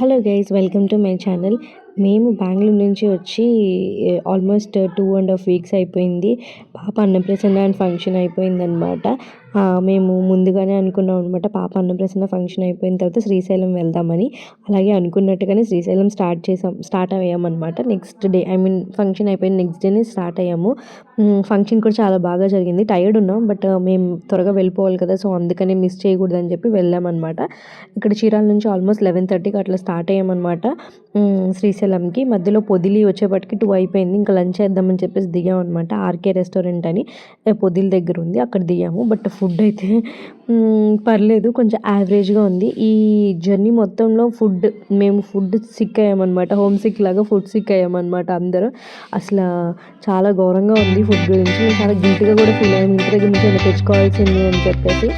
Hello guys welcome to my channel మేము బెంగళూరు నుంచి వచ్చి almost two and half weeks అయిపోయింది. పాప అన్నప్రసన్న అండ్ ఫంక్షన్ అయిపోయిందనమాట మేము ముందుగానే అనుకున్నాం అనమాట పాప అన్నప్రసన్న ఫంక్షన్ అయిపోయిన తర్వాత శ్రీశైలం వెళ్దామని. అలాగే అనుకున్నట్టుగానే శ్రీశైలం స్టార్ట్ చేసాం start అయ్యామన్నమాట next day I mean function అయిపోయిన నెక్స్ట్ డేనే స్టార్ట్ అయ్యాము. ఫంక్షన్ కూడా చాలా బాగా జరిగింది. టైర్డ్ ఉన్నాం బట్ మేము త్వరగా వెళ్ళిపోవాలి కదా సో అందుకనే మిస్ చేయకూడదని చెప్పి వెళ్ళామన్నమాట ఇక్కడ చీరాల నుంచి ఆల్మోస్ట్ లెవెన్ థర్టీకి అట్లా స్టార్ట్ అయ్యామన్నమాట శ్రీశైలంకి. మధ్యలో పొదిలి వచ్చేపటికి టూ అయిపోయింది. ఇంకా లంచ్ చేద్దామని చెప్పేసి దిగామన్నమాట ఆర్కే రెస్టారెంట్ అని పొదిలి దగ్గర ఉంది. అక్కడ దిగాము. బట్ ఫుడ్ అయితే పర్లేదు. కొంచెం యావరేజ్గా ఉంది. ఈ జర్నీ మొత్తంలో ఫుడ్ మేము ఫుడ్ సిక్ అయ్యామన్నమాట. హోమ్ సిక్ లాగా ఫుడ్ సిక్ అయ్యామన్నమాట అందరూ. అసలు చాలా ఘోరంగా ఉంది ఫుడ్ గురించి. మేము చాలా గిల్ట్గా కూడా ఫీల్ అయ్యాము ఇంటి దగ్గర నుంచి తెచ్చుకోవాల్సింది అని చెప్పేసి.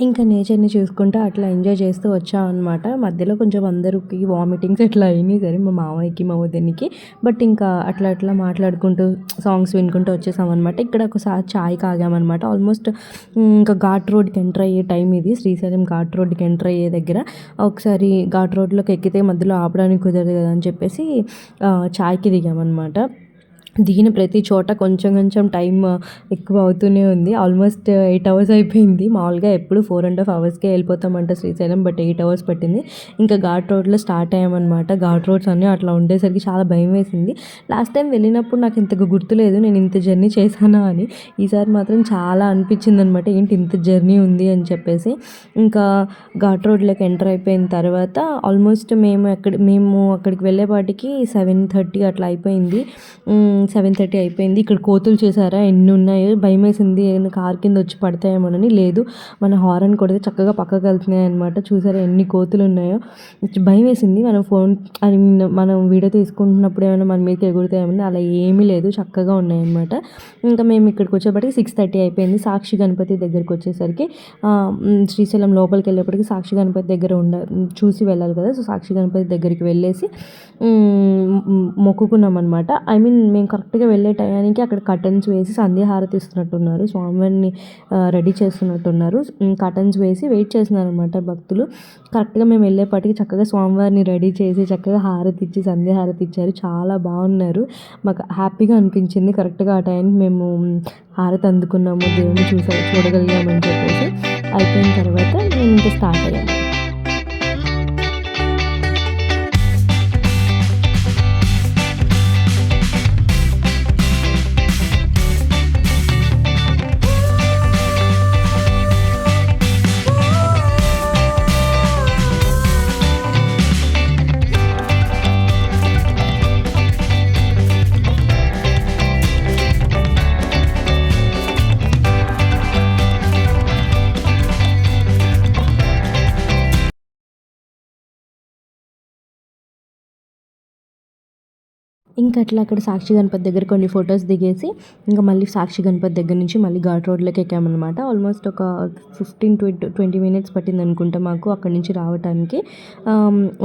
ఇంకా నేచర్ని చూసుకుంటూ అట్లా ఎంజాయ్ చేస్తూ వచ్చామన్నమాట. మధ్యలో కొంచెం అందరికి వామిటింగ్స్ ఇట్లా అయినాయి సరే మా మామయ్యకి మా వదినికి. బట్ ఇంకా అట్లా అట్లా మాట్లాడుకుంటూ సాంగ్స్ వినుకుంటూ వచ్చేసామన్నమాట. ఇక్కడ ఒకసారి చాయ్ కాగామన్నమాట ఆల్మోస్ట్ ఇంకా ఘాట్ రోడ్కి ఎంటర్ అయ్యే టైం ఇది. శ్రీశైలం ఘాట్ రోడ్కి ఎంటర్ అయ్యే దగ్గర. ఒకసారి ఘాట్ రోడ్లోకి ఎక్కితే మధ్యలో ఆపడానికి కుదరదు కదా అని చెప్పేసి చాయ్కి దిగామన్నమాట. దిగిన ప్రతి చోట కొంచెం కొంచెం టైం ఎక్కువ అవుతూనే ఉంది. ఆల్మోస్ట్ ఎయిట్ అవర్స్ అయిపోయింది. మామూలుగా ఎప్పుడు ఫోర్ అండ్ హాఫ్ అవర్స్కే వెళ్ళిపోతామంట శ్రీశైలం బట్ ఎయిట్ అవర్స్ పట్టింది. ఇంకా ఘాట్ రోడ్లో స్టార్ట్ అయ్యామన్నమాట. ఘాట్ రోడ్స్ అన్నీ అట్లా ఉండేసరికి చాలా భయం వేసింది. లాస్ట్ టైం వెళ్ళినప్పుడు నాకు ఇంతకు గుర్తులేదు నేను ఇంత జర్నీ చేశానా అని. ఈసారి మాత్రం చాలా అనిపించింది అనమాట ఏంటి ఇంత జర్నీ ఉంది అని చెప్పేసి. ఇంకా ఘాట్ రోడ్లోకి ఎంటర్ అయిపోయిన తర్వాత ఆల్మోస్ట్ మేము ఎక్కడ మేము అక్కడికి వెళ్ళేపాటికి సెవెన్ థర్టీ అట్లా అయిపోయింది. సెవెన్ థర్టీ అయిపోయింది. ఇక్కడ కోతులు చూసారా? ఎన్ని ఉన్నాయో? భయం వేసింది కార్ కింద వచ్చి పడతాయేమోనని. లేదు మన హారన్ కొడితే చక్కగా పక్కకు వెళ్తున్నాయి అనమాట చూసారా ఎన్ని కోతులు ఉన్నాయో? భయం వేసింది మనం ఫోన్ ఐ మీన్ మనం వీడియో తీసుకుంటున్నప్పుడు ఏమైనా మన మీదకి ఎగురుతాయేమని అలా ఏమీ లేదు. చక్కగా ఉన్నాయన్నమాట. ఇంకా మేము ఇక్కడికి వచ్చేప్పటికి సిక్స్ థర్టీ అయిపోయింది. సాక్షి గణపతి దగ్గరికి వచ్చేసరికి శ్రీశైలం లోపలికి వెళ్ళేప్పటికి సాక్షి గణపతి దగ్గర ఉండ చూసి వెళ్ళాలి కదా. సో సాక్షి గణపతి దగ్గరికి వెళ్ళేసి మొక్కుకున్నాం అనమాట ఐ మీన్ మేము కరెక్ట్గా వెళ్ళే టయానికి అక్కడ కటన్స్ వేసి సంధ్యాహారతి ఇస్తున్నట్టున్నారు. స్వామివారిని రెడీ చేస్తున్నట్టున్నారు. కటన్స్ వేసి వెయిట్ చేస్తున్నారు అనమాట భక్తులు. కరెక్ట్గా మేము వెళ్ళేపాటికి చక్కగా స్వామివారిని రెడీ చేసి చక్కగా హారతి ఇచ్చి సంధ్యాహారతి ఇచ్చారు. చాలా బాగున్నారు. మాకు హ్యాపీగా అనిపించింది. కరెక్ట్గా ఆ టైంకి మేము హారతి అందుకున్నాము. దేవుని చూసా చూడగలిగామని చెప్పేసి. అయిపోయిన తర్వాత మేము ఇంకా స్టార్ట్ అయ్యాము ఇంకా అట్లా అక్కడ సాక్షి గణపతి దగ్గర కొన్ని ఫొటోస్ దిగేసి ఇంకా మళ్ళీ సాక్షి గణపతి దగ్గర నుంచి మళ్ళీ ఘాట్ రోడ్లోకి ఎక్కామన్నమాట. ఆల్మోస్ట్ ఒక ఫిఫ్టీన్ ట్వంటీ ట్వంటీ మినిట్స్ పట్టింది అనుకుంటా మాకు అక్కడి నుంచి రావడానికి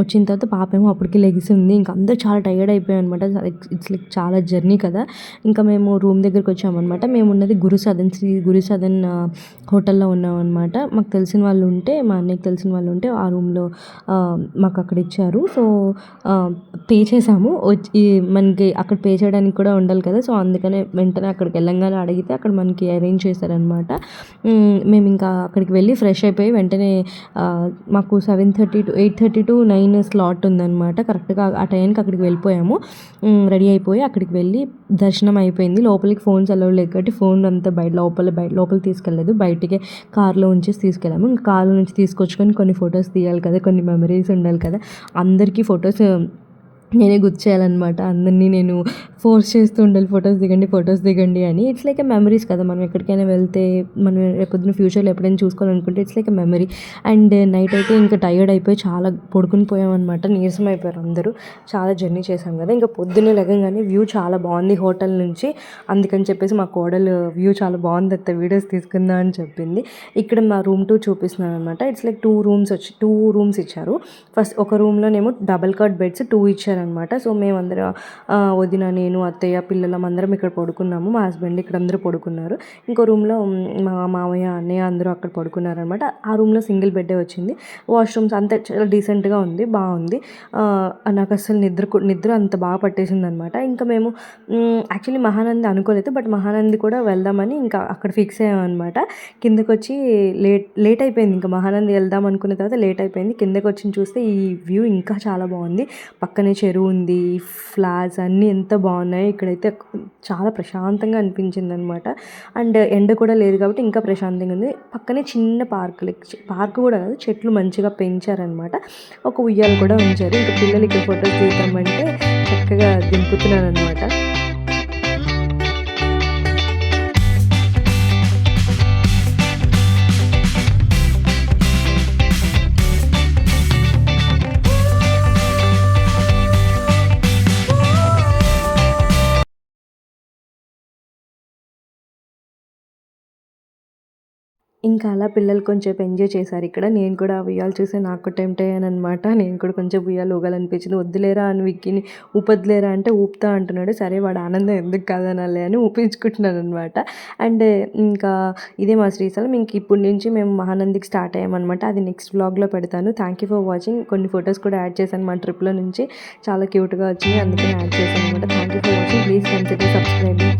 వచ్చిన తర్వాత పాపేమో అప్పటికి లెగిసింది ఇంకా అందరూ చాలా టైర్డ్ అయిపోయాం అనమాట ఇట్స్ లైక్ చాలా జర్నీ కదా. ఇంకా మేము రూమ్ దగ్గరికి వచ్చామన్నమాట. మేము ఉన్నది గురు సదన్ శ్రీ గురు సదన్ హోటల్లో ఉన్నామన్నమాట. మాకు తెలిసిన వాళ్ళు ఉంటే మా అన్నయ్యకి తెలిసిన వాళ్ళు ఉంటే ఆ రూమ్లో మాకు అక్కడ ఇచ్చారు. సో పే చేసాము. వచ్చి మనకి అక్కడ పే చేయడానికి కూడా ఉండాలి కదా. సో అందుకనే వెంటనే అక్కడికి వెళ్ళంగానే అడిగితే అక్కడ మనకి అరేంజ్ చేశారనమాట మేము ఇంకా అక్కడికి వెళ్ళి ఫ్రెష్ అయిపోయి వెంటనే మాకు seven thirty to eight thirty to nine slot ఉందన్నమాట. కరెక్ట్గా ఆ టైంకి అక్కడికి వెళ్ళిపోయాము. రెడీ అయిపోయి అక్కడికి వెళ్ళి దర్శనం అయిపోయింది. లోపలికి ఫోన్స్ అలౌడ్ లేదు కాబట్టి ఫోన్ అంతా బయట లోపల బయట లోపల తీసుకెళ్ళలేదు బయటికి కార్లో ఉంచేసి తీసుకెళ్ళాము. ఇంకా కార్లో నుంచి తీసుకొచ్చుకొని కొన్ని ఫొటోస్ తీయాలి కదా. కొన్ని మెమరీస్ ఉండాలి కదా. అందరికీ ఫొటోస్ నేనే గుర్తు చేయాలన్నమాట అందరినీ నేను ఫోర్స్ చేస్తూ ఉండాలి ఫొటోస్ దిగండి ఫొటోస్ దిగండి అని. ఇట్స్ లైక్ ఎ మెమరీస్ కదా. మనం ఎక్కడికైనా వెళ్తే మనం రేపొద్దున ఫ్యూచర్లో ఎప్పుడైనా చూసుకోవాలనుకుంటే it's like a memory and night అయితే ఇంకా టైర్డ్ అయిపోయి చాలా పడుకుని పోయామన్నమాట. నీరసం అయిపోయారు అందరూ. చాలా జర్నీ చేసాం కదా. ఇంకా పొద్దున్నే లెగంగానే వ్యూ చాలా బాగుంది హోటల్ నుంచి. అందుకని చెప్పేసి మా కోడలు వ్యూ చాలా బాగుంది అత్త వీడియోస్ తీసుకుందా అని చెప్పింది. ఇక్కడ మా రూమ్ టూ చూపిస్తున్నాను అనమాట ఇట్స్ లైక్ టూ రూమ్స్ వచ్చి టూ రూమ్స్ ఇచ్చారు. ఫస్ట్ ఒక రూమ్లోనేమో డబల్ కార్డ్ బెడ్స్ టూ ఇచ్చారు ఇచ్చారనమాట సో మేమందరం వదిన నేను అత్తయ్య పిల్లలం అందరం ఇక్కడ పడుకున్నాము. మా హస్బెండ్ ఇక్కడ అందరూ పడుకున్నారు. ఇంకో రూమ్లో మా మామయ్య అన్నయ్య అందరూ అక్కడ పడుకున్నారనమాట. ఆ రూమ్లో సింగిల్ బెడ్డే వచ్చింది. వాష్రూమ్స్ అంతా చాలా డీసెంట్గా ఉంది బాగుంది. నాకు అసలు నిద్ర కూ- నిద్ర అంత బాగా పట్టేసింది అనమాట ఇంకా మేము యాక్చువల్లీ మహానంది అనుకోలేదు బట్ మహానంది కూడా వెళ్దామని ఇంకా అక్కడ ఫిక్స్ అయ్యామన్నమాట కిందకు వచ్చి లేట్ లేట్ అయిపోయింది. ఇంకా మహానంది వెళ్దాం అనుకున్న తర్వాత లేట్ అయిపోయింది. కిందకు వచ్చి చూస్తే ఈ వ్యూ ఇంకా చాలా బాగుంది. పక్కనే చెరువు ఉంది ఫ్లవర్స్ అన్నీ ఎంత బాగున్నాయి ఇక్కడైతే చాలా ప్రశాంతంగా అనిపించింది అనమాట అండ్ ఎండ కూడా లేదు కాబట్టి ఇంకా ప్రశాంతంగా ఉంది. పక్కనే చిన్న పార్క్ లైక్ పార్క్ కూడా కాదు చెట్లు మంచిగా పెంచారనమాట. ఒక ఉయ్యాలు కూడా ఉంచారు. ఇంకా పిల్లలకి ఇక్కడ ఫొటోస్ తీద్దామంటే చక్కగా దింపుతున్నాను అనమాట ఇంకా అలా పిల్లలు కొంచెం ఎంజాయ్ చేశారు. ఇక్కడ నేను కూడా ఉయ్యాలు చూసి నాకు టెంప్ట్ అయ్యాను అనమాట నేను కూడా కొంచెం ఉయ్యాలు ఊగాలనిపించింది. వద్దులేరా అని విక్కిని ఊపొద్దులేరా అంటే ఊపుతా అంటున్నాడు. సరే వాడు ఆనందం ఎందుకు కాదనాలి అని ఊపించుకుంటున్నాను అనమాట అండ్ ఇంకా ఇదే మా శ్రీశైలం. ఇంక ఇప్పటి నుంచి మేము మహానందికి స్టార్ట్ అయ్యామన్నమాట. అది నెక్స్ట్ వ్లాగ్లో పెడతాను. థ్యాంక్ యూ ఫర్ వాచింగ్ కొన్ని ఫొటోస్ కూడా యాడ్ చేశాను మా ట్రిప్లో నుంచి. చాలా క్యూట్గా వచ్చింది అందుకని యాడ్ చేశాను అనమాట thank you for watching please consider subscribing